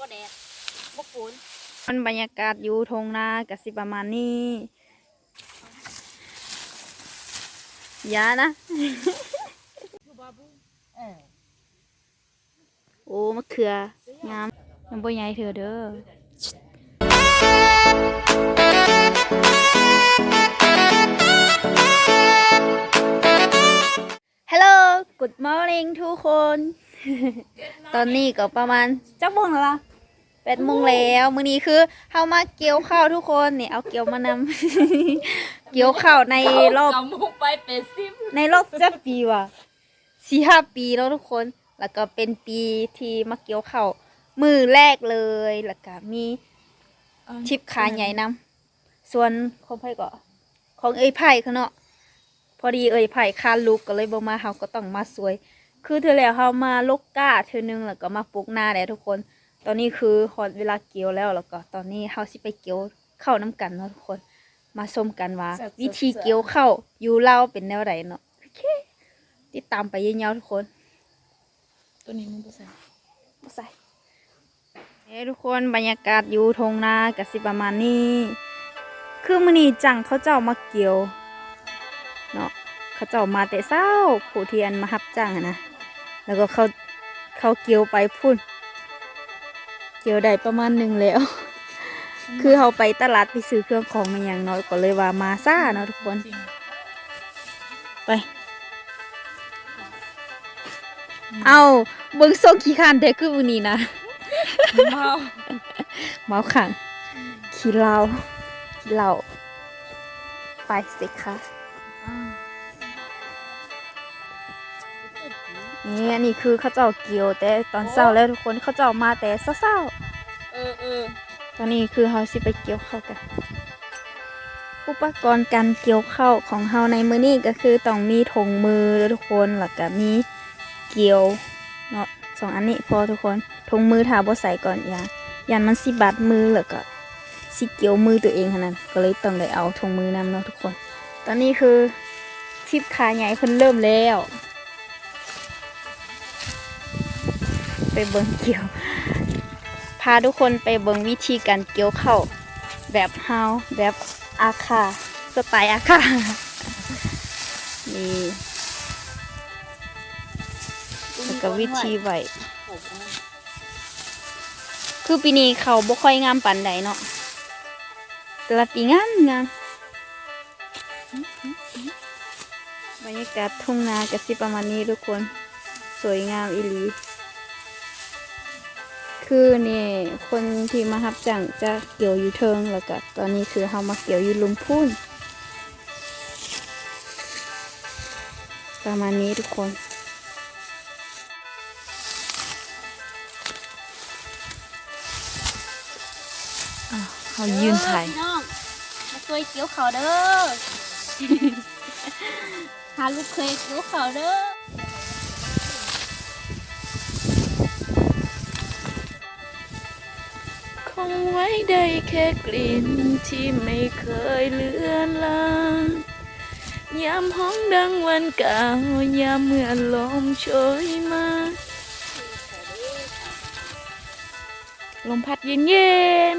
บ่แดดบ่ฝนมันบรรยากาศอยู่ทงนากับสิประมาณนี้อยานะเออโอ้มะเขืองามยังบ่ใหญ่เถอะเด้อฮัลโหล good morning ทุกคน ตอนนี้ก็ประมาณจักโมงแล้วล่ะ แปดโมงแล้วมื้อนี้คือเฮามาเกี่ยวข้าวทุกคนนี่เอาเกี่ยวมานำ เกี่ยวข้าวในรอบกำมุกไปเป็นซิมในรอบจะปีว่ะสี่ห้าปีแล้วทุกคน แล้วก็เป็นปีที่มาเกี่ยวข้าวมือแรกเลย แล้วก็มีชิปขาใหญ่นำส่วนของไผ่ก็ ของเอ้ยไผ่เขาเนาะพอดีเอ้ยไผ่คานลุกก็เลยบ่มาเฮาก็ต้องมาสวย คือเธอแล้วเฮามาลกก้าเธอนึงแล้วก็มาปลูกหน้าแล้วทุกคน ตอนนี้คือฮอดเวลาเกี่ยวแล้วแล้วก็ ตอนนี้เฮาสิไปเกี่ยวข้าวน้ำกันเนาะทุกคน มาชมกันว่าวิธีเกี่ยวข้าวอยู่ลาวเป็นแนวใดเนาะโอเคติดตามไปยาวๆทุกคน ตัวนี้มันบ่ใส่บ่ใส่เอ้ทุกคนบรรยากาศอยู่ทงนาก็สิประมาณนี้ คือมื้อนี้จังเขาเจ้ามาเกี่ยวเนาะเขาเจ้ามาแต่เช้าผู้เทียนมารับจ้างอะนะแล้วก็เขาเขาเกี่ยวไปพุ่น เกี่ยวได้ประมาณหนึ่งแล้ว คือเขาไปตลาดไปซื้อเครื่องของมาอย่างน้อยก็เลยว่ามาซ่าเนาะทุกคนจริงไปเอาเบิ่งส่งขี้คร้านแต่คือวันนี้นะเมาเมาขังขี้เหล้าขี้เหล้าไปสิคะ นี่อันนี้คือเขาเจ้าเกี่ยวแต่ตอนเช้าแล้วทุกคนเขาเจ้ามาแต่เช้าเออเออๆตอนนี้คือเขาสิไปเกี่ยวข้าวกัน อุปกรณ์การเกี่ยวข้าวของเฮาในมื้อนี้ก็คือต้องมีถุงมือเด้อทุกคนแล้วก็มีเกี่ยวเนาะสองอันนี้พอทุกคนถุงมือถ้าบ่ใส่ก่อนอย่ายันมันสิบาดมือแล้วก็สิเกี่ยวมือตัวเองขนาดนั้นก็เลยต้องได้เอาถุงมือนำเนาะทุกคน ตอนนี้คือทิปขาใหญ่เพิ่นเริ่มแล้ว เบิงเกี่ยว พาทุกคนไปเบิงวิธีการเกี่ยวเข้าแบบเฮาแบบอาคาสไตล์อาคานี่แล้วก็วิธีไหวคือปีนี้เขาบ่ค่อยงามปานใดเนาะแต่ละปีงามงามบรรยากาศทุ่งนาก็สิประมาณนี้ทุกคน สวยงามอีหลี คือนี่คนที่มารับจ้างจะเกี่ยวอยู่เทิงแล้วก็ตอนนี้คือเฮามาเกี่ยวอยู่ลุมพุ่นประมาณนี้ทุกคน เขายืนถ่ายพี่น้องมาช่วยเกี่ยวเขาเด้อ หาลูกเคยเกี่ยวเขาเด้อ งไว้ได้แค่กลิ่นที่ไม่เคยเลือนลางยามห้องดังวันเก่ายามเมื่อลมโชยมาลมพัดเย็นเย็น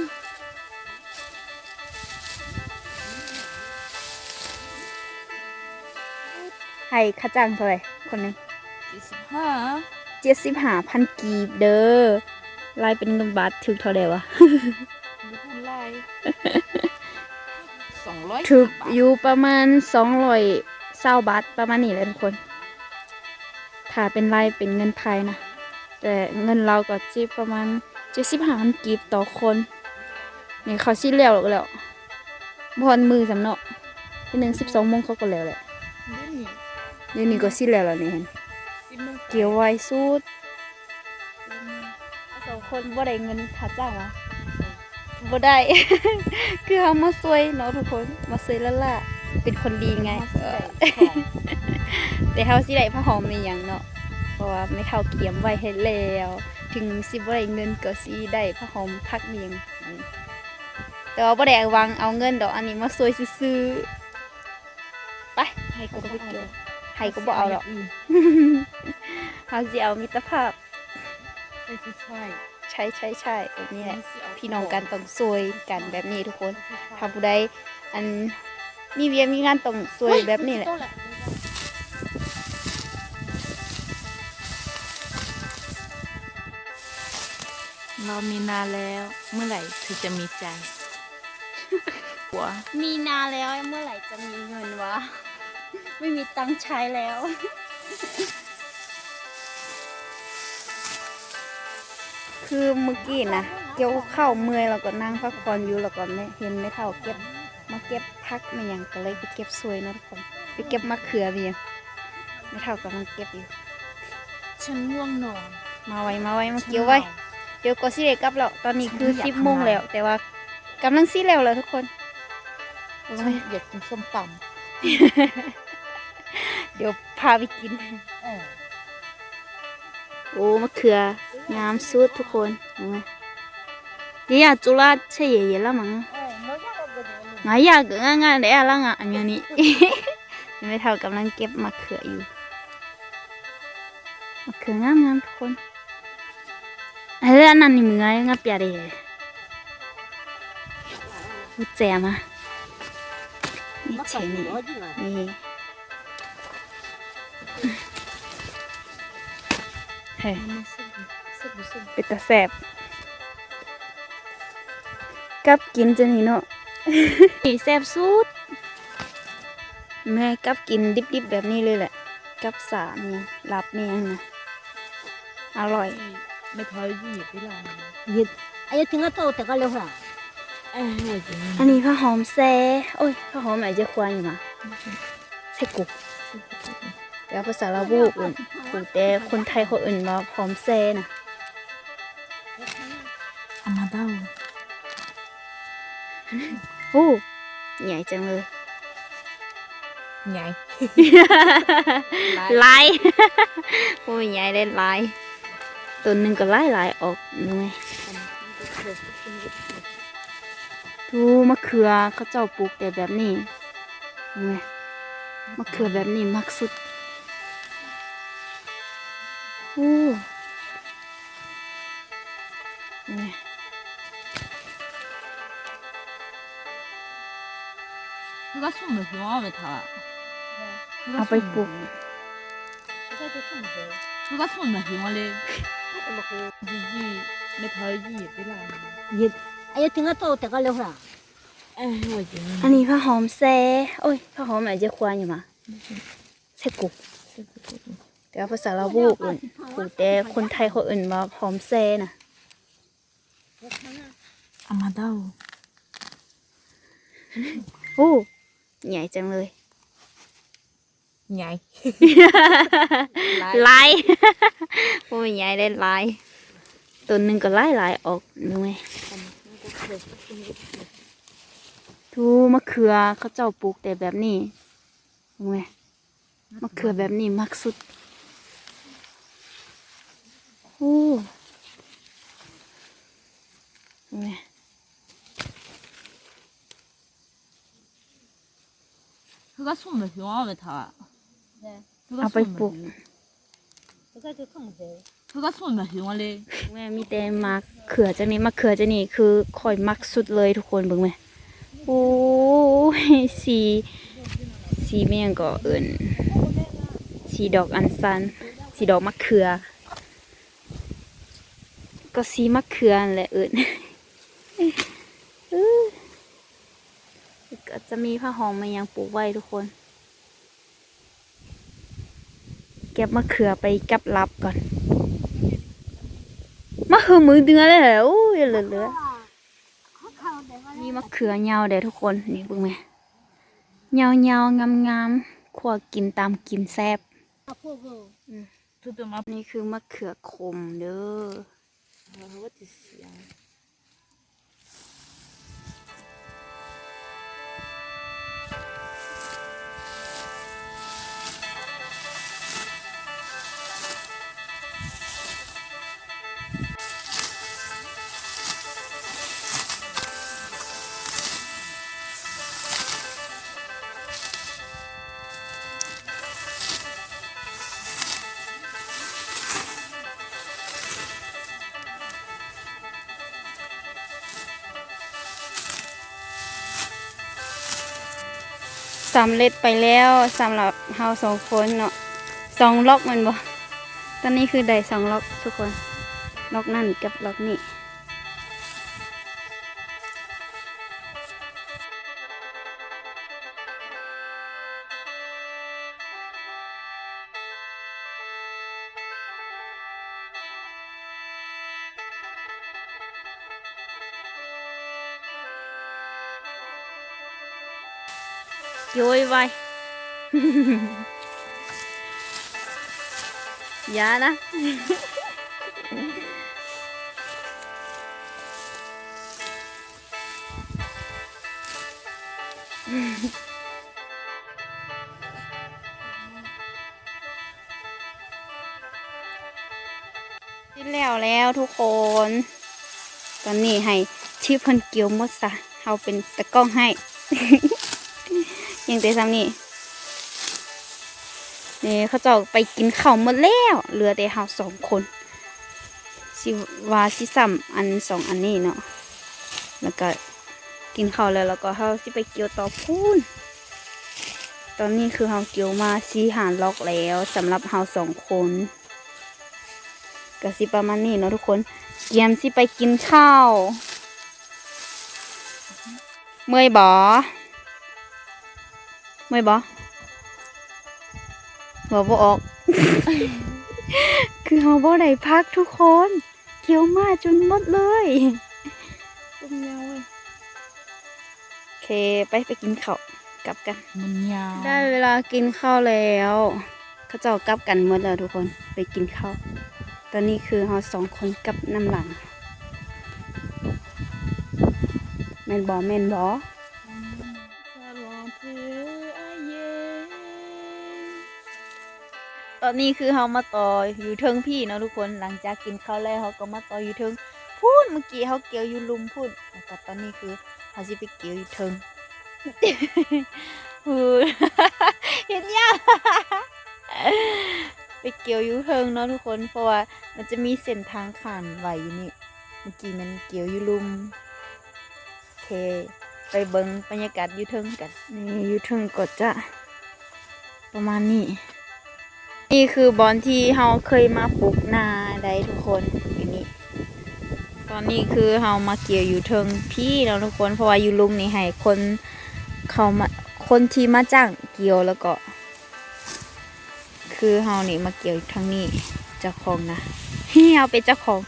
ให้ค่าจ้างเท่าไหร่คนหนึงสี่สิบห้าเจ็ดสิบห้าพันกีบเด้อ ลายเป็นเงินบาทถึกเท่าไหร่วะดูพันลายสองร้อยถึกอยู่ประมาณสองร้อยเศร้าบาทประมาณนี้เลยทุกคน ถ้าเป็นรายเป็นเงินไทยนะ แต่เงินเราก็จีประมาณเจ็ดสิบห้าพันกีบต่อคน นี่เขาสิแล้วแล้วบอนมือสำเนาะที่หนึ่งสิบสองโมงเขาก็แล้วแหละเดี๋ยวนี้เดี๋ยวนี้ก็สิแล้วแล้วนี่เห็นสิบโมงเกี่ยวไวสุดสอง คนบ่ได้เงินค่าจ้างวะบ่ได้ คือเขามาซวยเนาะทุกคนมาซวยละล่ะเป็นคนดีไงเขาสิเออได้ของแต่เขาสิได้ผ้าหอมในอย่างเนาะเพราะว่าไม่เท่าเกียมไว้ให้แล้ว ถึงสิบ่ได้เงินก็สิได้ผ้าหอมพักเมียงอืมแต่ว่าบ่ได้วางเอาเงินดอกอันนี้มาซวยซื้อๆไปให้ก็บ่เกี่ยวให้ก็บ่เอาดอกมเฮาสิเอามิตรภาพใส่ชุด ช่วยชใช่ใช่ใช่แบบนี้แหละพี่น้องกันต้องซวยกันแบบนี้ทุกคนถ้าผู้ใดอันมีเวียมีงานต้องซวยแบบนี้แหละเรามีนานแล้วเมื่อไหร่เธอจะมีใจหัวมีนาแล้วเมื่อไหร่จะมีเงินวะ ไม่มีตังค์ใช้แล้ว คือเมื่อกี้นะเกี่ยวข้าวเมื่อยแล้วก็นั่งพักผ่อนอยู่แล้วก็ไม่เห็นไม่เท่าเก็บมาเก็บพักมาอย่างก็เลยไปเก็บสวยเนาะทุกคนไปเก็บมะเขือเบียงไม่เท่ากำลังเก็บอยู่ ฉันง่วงนอน มาไว้มาไว้มาเกี่ยวไว้ เดี๋ยวก็สิได้กลับแล้วตอนนี้คือฉันอยากสิบโมงทำงาน แล้ว แต่ว่ากำลังสิแล้วแล้วทุกคน ฉันอยากกินส้มตเดี๋ยวพาไปกินำเออโอ้มะเขือ งามสุดทุกคนเห็นไหมนี่อยาจุฬาใช่เย่ๆแล้วมั้งงายยากงานงานได้อะไรงะอันนี้ไม่เท่ากำลังเก็บมะเขืออยู่มะเขืองามงามทุกคนเฮ้ยอันนั้นนี่มึงไงงับยาเดมุแจมานี่เชนี่นี่เฮ้ เป็นตาแสบกับกินจะนี่เนาะนี่แสบสุดแม่กับกินดิบๆแบบนี้เลยแหละ กับสามีหยรับเนี่ยนะอร่อย ไม่พอยยืดไปลองยืดอายุถึงก็โตแต่ก็เร็วหรออันนี้ผ้าหอมแซ่โอ้ยผ้าหอมไหนจะควรอยู่มาใช่กุ๊กแล้วภาษาลาวบุกกูแต่คนไทยคนอื่นมาหอมแซ่นะ เอามาเด้าโอ้ใหญ่จังเลย ใหญ่ ลายโอ้ยใหญ่ได้ลาย ตัวหนึ่งก็ลายลายออกดูไหมดูมะเขือเขาเจ้าปลูกแต่แบบนี้ดูไหมมะเขือแบบนี้มักสุด โอ้ 누가 숨을 병원에 다. 누가 아빠 이 뻐. 누가 숨을 병원 에. 지지 내 달기 얘들 아. 얘 아야 등아 또 때가 레호 라. อันนี้ผ้าหอมแซ่โอ้ยผ้าหอมอะไจะควายอยู่มาแซ่กุกแต่ภาษาลาวบุอื่นผู้แต่คนไทยคนอื่นว่าหอมแซ่น่ะอามาเดาโอ้ ใหญ่จังเลย ใหญ่ ลายโอ้ยใหญ่ได้ลายตัวหนึ่งก็ลายลายออกดูไหมดูมะเขือเขาเจ้าปลูกแต่แบบนี้ดูไหมมะเขือแบบนี้มักสุดโอ้ดูไหมเขาก็ส่ง 그가 손을 병원에 다. 네. 그가 아빠 이 뻐. 그가 그 컴퓨 터. 그가 손을 병원 에. 왜 밑에 막ขือจะนี่มาเขือจะนี่คือคอยมักสุดเลยทุกคนบึงไหมโอ้ยสีสีไม่ยงก็เอินสีดอกอันซันสีดอกมะเขือ ก็สีมะเขือแหละเอิน จะมีผ้าหอมมายังปลูกไว้ทุกคน เก็บมะเขือไปกับลับก่อนมะเขือมือเดือเลยเหรอโอ้ยเหลือเหลือมีมะเขือยาวเด้อทุกคนนี่เบิ่งไหมยาวยาวงามงามๆขัวกินตามกินแซ่บทุกตัวมานี่คือมะเขือขมเด้อ สำเร็จไปแล้วสำหรับเฮาสองคนเนาะสองล็อกมันบ่ตอนนี้คือได้สองล็อกทุกคน ล็อกนั่นกับล็อกนี่ โยยไวอย่านะที่แล้วแล้วทุกคน ตอนนี้ให้ที่เพันเกียวมดซะเฮาเป็นตะกล้องให้ ยังแต่ซ้ำนี่นี่เขาเจะไปกินข้าวหมดแล้วเหลือแต่เฮาสองคนสิวาสิซ้ำอันสองอันนี้เนาะแล้วก็กินข้าวแล้วแล้วก็เฮาสิไปเกี่ยวต่อพูนตอนนี้คือเฮาเกี่ยวมาสีหารล็อกแล้วสำหรับเฮาสองคนก็สิประมาณนี้เนาะทุกคนเกียมสิไปกินข้าว เมื่อยบ่ เมื่อยบ่บ่บ่ออก คือเฮาบ่ได้พักทุกคนเกี่ยวมาจนหมดเลยปุ้มยาวเว้ยโอเคไปไปกินข้าวกลับกันมันยาวได้เวลากินข้าวแล้วเขาเจ้ากลับกันหมดแล้วทุกคนไปกินข้าวตอนนี้คือเราสองคนกลับน้ำหลังแม่นบอแม่นบอ ตอนนี้คือเรามาต่ออยู่เทิงพี่เนาะทุกคนหลังจากกินข้าวแล้วเขาก็มาต่ออยู่เทิงพูดเมื่อกี้เขาเกี่ยวอยู่ลุมพูดแล้วก็ตอนนี้คือเขาสิไปเกี่ยวอยู่เทิงพูดเห็นยังไปเกี่ยวอยู่เทิงเนาะทุกคนเพราะว่ามันจะมีเส้นทางผ่านไหวอยู่นี่เมื่อกี้มันเกี่ยวอยู่ลุมโอเคไปเบิงบรรยากาศอยู่เทิงกันนี่อยู่เทิงก็จะประมาณนี้ นี่คือบอลที่เฮาเคยมาปลูกนาได้ทุกคนอยู่นี่ตอนนี้คือเฮามาเกี่ยวอยู่เทิงพี่แล้วทุกคนเพราะว่าอยู่ลุมนี่ให้คนเขามาคนที่มาจ้างเกี่ยวแล้วก็ คือเฮานี่มาเกี่ยวทางนี้เจ้าของนะเฮาเป็นเจ้าของ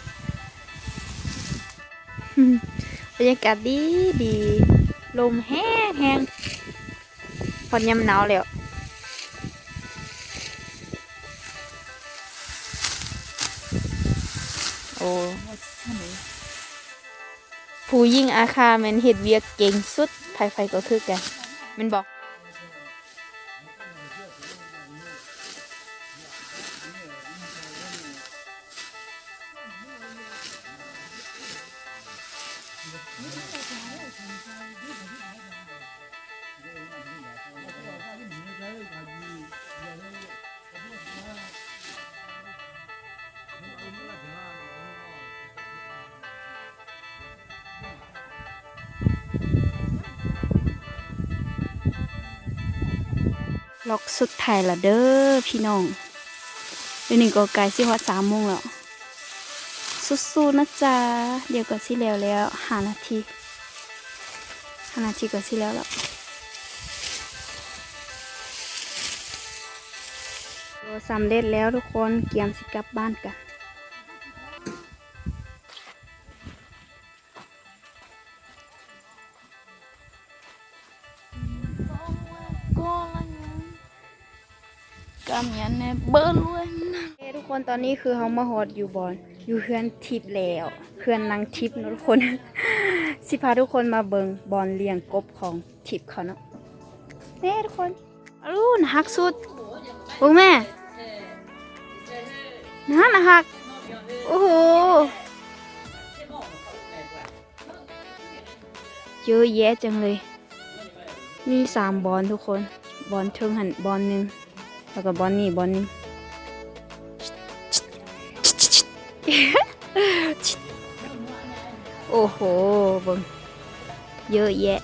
บรรยากาศดีดีลมแห้งแห้งพอนยำหนาวแล้ว อ้ผู้ยิ่งอาคาแมันเฮ็ดเวียกเก่งสุดไผๆก็คือกันมันบอก ล็อกสุดท้ายละเด้อพี่น้องเดี๋ยวนี้ก็ใกล้สิฮอดสามโมงแล้วสู้ๆนะจ๊ะเดี๋ยวก็สิแล้วแล้วห้านาทีห้านาทีก็สิแล้วแล้วสำเร็จแล้วทุกคนเกียมสิกลับบ้านกัน ตอนนี้คือเขามาฮอดอยู่บอนอยู่เพื่อนทิพย์แล้วเพื่อนนางทิพย์ทุกคน สิพาทุกคนมาเบิงบอลเลี้ยงกบของทิพย์เขาเนาะเน่ทุกคนอรุณหักสุดโอ้แม่นั่นนะหักโอ้โหเยอะแยะจังเลย มีสามบอลทุกคน บอลเทิงหันบอลหนึ่งแล้วก็บอลนี่บอลหนึง โอ้โหเบิ่งเยอะแยะ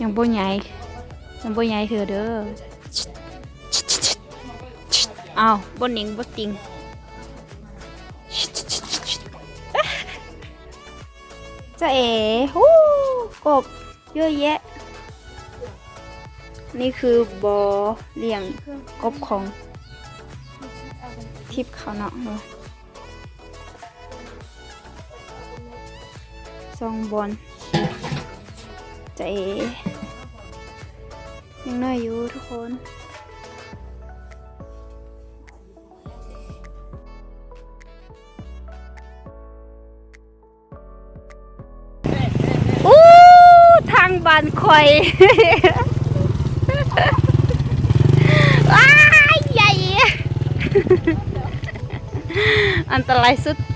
ยังบ่ใหญ่ยังบ่ใหญ่เถือเด้ออ้าวบ่หนิงบ่ติงจะเอ๋ฮู้กบเยอะแยะ นี่คือบอเลี้ยงกบของ ทิพย์เขาเนาะเนะซองบอลจะเอยังน้อยอยู่ทุกคนอู้ทางบานคอยว้ายใหญ่ Antal laisut.